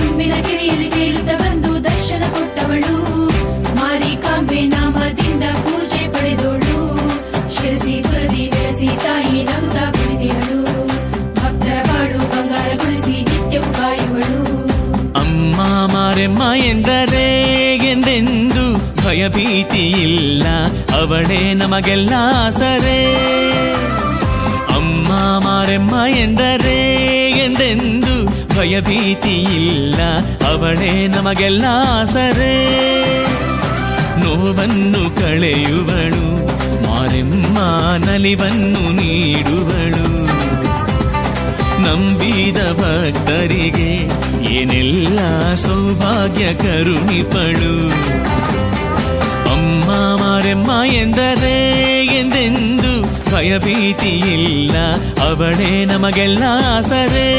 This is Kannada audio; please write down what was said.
ತುಂಬಿನ ಕೆರೆಯಲ್ಲಿ ತೇಲುತ್ತ ಬಂದು ದರ್ಶನ ಕೊಟ್ಟವಳು. ಮಾರಿಕಾಂಬೆ ನಾಮದಿಂದ ಪೂಜೆ ಪಡೆದೋಳು. ಶಿರಸಿ ಪುರದಿ ನೆಲೆಸಿ ತಾಯಿ ನಗುತ್ತಾ ಕುಳಿತಿರಳು ಭಕ್ತರ ಬಾಳು ಬಂಗಾರಗೊಳಿಸಿ ನಿತ್ಯವು ಕಾಯುವಳು. ಅಮ್ಮ ಮಾರೆಮ್ಮ ಎಂದರೆ ಎಂದೆಂದು ಭಯಭೀತಿ ಇಲ್ಲ ಅವಳೇ ನಮಗೆಲ್ಲ ಸರೇ ಅಮ್ಮ ಮಾರೆಮ್ಮ ಎಂದರೆ ಎಂದೆಂದು ಭಯಭೀತಿ ಇಲ್ಲ ಅವಳೇ ನಮಗೆಲ್ಲ ಸರೇ ನೋವನ್ನು ಕಳೆಯುವಳು, ಮಾರೆಮ್ಮ ನಲಿವನ್ನು ನೀಡುವಳು. ನಂಬಿದ ಭಕ್ತರಿಗೆ ಏನೆಲ್ಲ ಸೌಭಾಗ್ಯ ಕರುಣಿಪಳು. ಅಮ್ಮ ಮಾರೆಮ್ಮ ಎಂದರೆ ಎಂದೆಂದು ಭಯಭೀತಿ ಇಲ್ಲ ಅವಳೇ ನಮಗೆಲ್ಲ ಸರೇ